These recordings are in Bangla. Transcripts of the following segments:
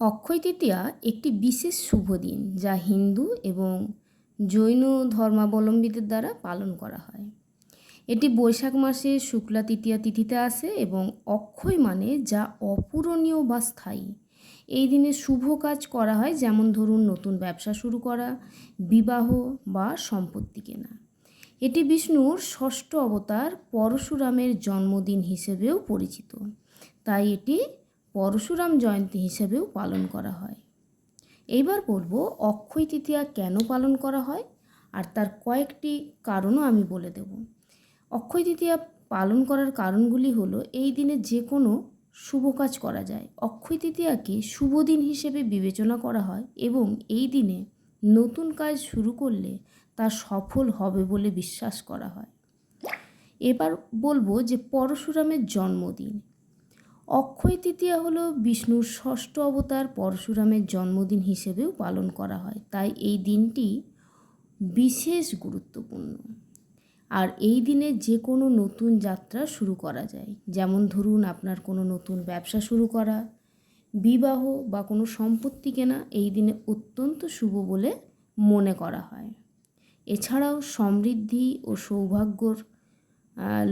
অক্ষয় তৃতীয়া একটি বিশেষ শুভ দিন যা হিন্দু এবং জৈন ধর্মাবলম্বীদের দ্বারা পালন করা হয়। এটি বৈশাখ মাসে শুক্লা তৃতীয়া তিথিতে আসে এবং অক্ষয় মানে যা অপূরণীয় বা স্থায়ী। এই দিনে শুভ কাজ করা হয় যেমন ধরুন নতুন ব্যবসা শুরু করা, বিবাহ বা সম্পত্তি কেনা। এটি বিষ্ণুর ষষ্ঠ অবতার পরশুরামের জন্মদিন হিসেবেও পরিচিত। তাই এটি পরশুরাম জয়ন্তী হিসেবেও পালন করা হয়। এইবার বলব অক্ষয় তৃতীয়া কেন পালন করা হয়? আর তার কয়েকটি কারণও আমি বলে দেব। অক্ষয় তৃতীয়া পালন করার কারণগুলি হলো, এই দিনে যে কোনো শুভ কাজ করা যায়। অক্ষয় তৃতীয়াকে শুভ দিন হিসেবে বিবেচনা করা হয় এবং এই দিনে নতুন কাজ শুরু করলে তা সফল হবে বলে বিশ্বাস করা হয়। এবার বলব যে পরশুরামের জন্মদিন। অক্ষয় তৃতীয়া হলো বিষ্ণুর ষষ্ঠ অবতার পরশুরামের জন্মদিন হিসেবেও পালন করা হয়। তাই এই দিনটি বিশেষ গুরুত্বপূর্ণ। আর এই দিনে যে কোনো নতুন যাত্রা শুরু করা যায়। যেমন ধরুন আপনার কোনো নতুন ব্যবসা শুরু করা, বিবাহ বা কোনো সম্পত্তি কেনা এই দিনে অত্যন্ত শুভ বলে মনে করা হয়। এছাড়াও সমৃদ্ধি ও সৌভাগ্যর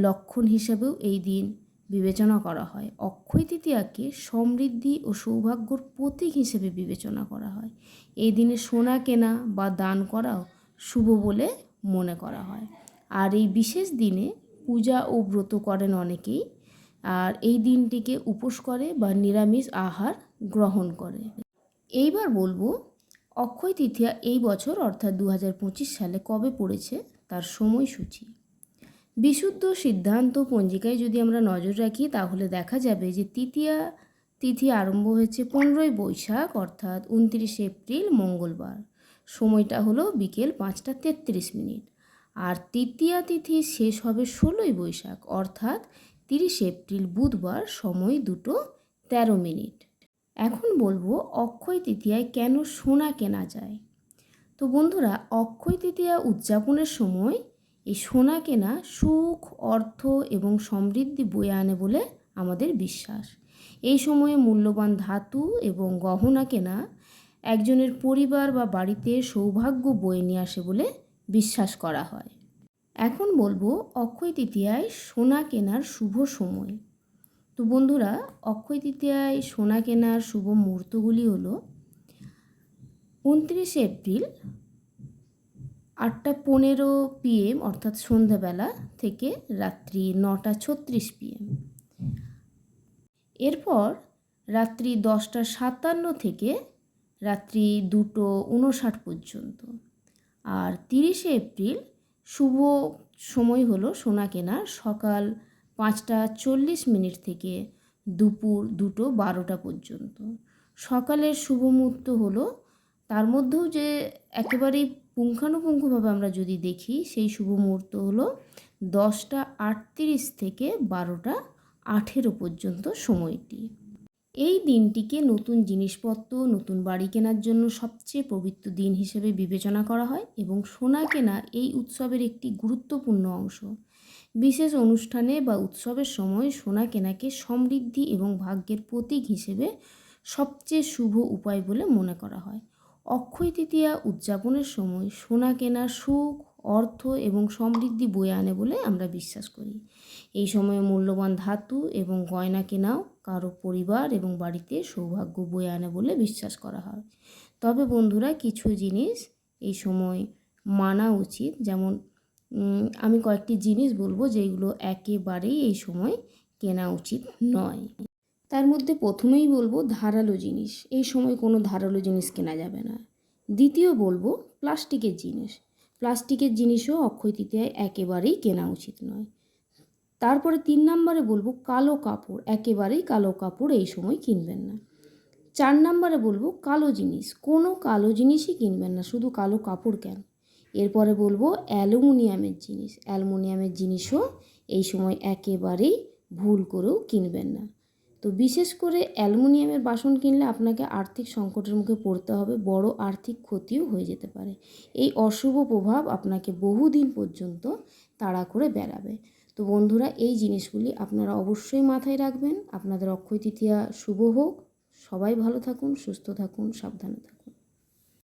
লক্ষণ হিসেবেও এই দিন বিবেচনা করা হয়। অক্ষয় তৃতীয়াকে সমৃদ্ধি ও সৌভাগ্যর প্রতীক হিসেবে বিবেচনা করা হয়। এই দিনে সোনা কেনা বা দান করাও শুভ বলে মনে করা হয়। আর এই বিশেষ দিনে পূজা ও ব্রত করেন অনেকেই। আর এই দিনটিকে উপোস করে বা নিরামিষ আহার গ্রহণ করে। এইবার বলব, অক্ষয় তৃতীয়া এই বছর, অর্থাৎ দু হাজার পঁচিশ সালে কবে পড়েছে তার সময়সূচি? বিশুদ্ধ সিদ্ধান্ত পঞ্জিকায় যদি আমরা নজর রাখি, তাহলে দেখা যাবে যে তৃতীয়া তিথি আরম্ভ হয়েছে পনেরোই বৈশাখ, অর্থাৎ উনত্রিশে এপ্রিল, মঙ্গলবার। সময়টা হলো বিকেল পাঁচটা তেত্রিশ মিনিট। আর তৃতীয়া তিথি শেষ হবে ষোলোই বৈশাখ, অর্থাৎ তিরিশে এপ্রিল, বুধবার, সময় দুটো তেরো মিনিট। এখন বলব অক্ষয় তৃতীয়ায় কেন সোনা কেনা যায়? তো বন্ধুরা, অক্ষয় তৃতীয়া উদযাপনের সময় এই সোনা কেনা সুখ, অর্থ এবং সমৃদ্ধি বয়ে আনে বলে আমাদের বিশ্বাস। এই সময়ে মূল্যবান ধাতু এবং গহনা কেনা একজনের পরিবার বা বাড়িতে সৌভাগ্য বয়ে নিয়ে আসে বলে বিশ্বাস করা হয়। এখন বলব অক্ষয় তৃতীয়ায় সোনা কেনার শুভ সময়। তো বন্ধুরা, অক্ষয় তৃতীয়ায় সোনা কেনার শুভ মুহূর্তগুলি হলো উনত্রিশে এপ্রিল আটটা পনেরো পিএম অর্থাৎ সন্ধ্যাবেলা থেকে রাত্রি নটা ছত্রিশ পিএম এরপর রাত্রি দশটা সাতান্ন থেকে রাত্রি দুটো উনষাট পর্যন্ত। আর তিরিশে এপ্রিল শুভ সময় হলো সোনা কেনার সকাল পাঁচটা চল্লিশ মিনিট থেকে দুপুর দুটো বারোটা পর্যন্ত। সকালের শুভ মুহূর্ত হলো তার মধ্যেও যে একেবারেই পুঙ্খানুপুঙ্খভাবে আমরা যদি দেখি, সেই শুভ মুহূর্ত হলো দশটা আটত্রিশ থেকে বারোটা আঠেরো পর্যন্ত সময়টি। এই দিনটিকে নতুন জিনিসপত্র, নতুন বাড়ি কেনার জন্য সবচেয়ে পবিত্র দিন হিসেবে বিবেচনা করা হয় এবং সোনা কেনা এই উৎসবের একটি গুরুত্বপূর্ণ অংশ। বিশেষ অনুষ্ঠানে বা উৎসবের সময় সোনা কেনাকে সমৃদ্ধি এবং ভাগ্যের প্রতীক হিসেবে সবচেয়ে শুভ উপায় বলে মনে করা হয়। অক্ষয় তৃতীয়া উদযাপনের সময় সোনা কেনা সুখ, অর্থ এবং সমৃদ্ধি বয়ে আনে বলে আমরা বিশ্বাস করি। এই সময়ে মূল্যবান ধাতু এবং গয়না কেনাও কারও পরিবার এবং বাড়িতে সৌভাগ্য বয়ে আনে বলে বিশ্বাস করা হয়। তবে বন্ধুরা, কিছু জিনিস এই সময় মানা উচিত। যেমন আমি কয়েকটি জিনিস বলব যেগুলো একেবারেই এই সময় কেনা উচিত নয়। তার মধ্যে প্রথমেই বলব ধারালো জিনিস। এই সময় কোনো ধারালো জিনিস কেনা যাবে না। দ্বিতীয় বলব প্লাস্টিকের জিনিস। প্লাস্টিকের জিনিসও অক্ষয় তৃতীয়ায় একেবারেই কেনা উচিত নয়। তারপরে তিন নম্বরে বলব কালো কাপড়। একেবারেই কালো কাপড় এই সময় কিনবেন না। চার নম্বরে বলব কালো জিনিস। কোনো কালো জিনিসই কিনবেন না, শুধু কালো কাপড় কেন? এরপরে বলব অ্যালুমিনিয়ামের জিনিস। অ্যালুমিনিয়ামের জিনিসও এই সময় একেবারেই ভুল করেও কিনবেন না। তো বিশেষ করে অ্যালুমিনিয়ামের বাসন কিনলে আপনাকে আর্থিক সংকটের মুখে পড়তে হবে, বড় আর্থিক ক্ষতিও হয়ে যেতে পারে। এই অশুভ প্রভাব আপনাকে বহুদিন পর্যন্ত তাড়া করে বেড়াবে। তো বন্ধুরা, এই জিনিসগুলি আপনারা অবশ্যই মাথায় রাখবেন। আপনাদের অক্ষয় তৃতীয়া শুভ হোক। সবাই ভালো থাকুন, সুস্থ থাকুন, সাবধানে থাকুন।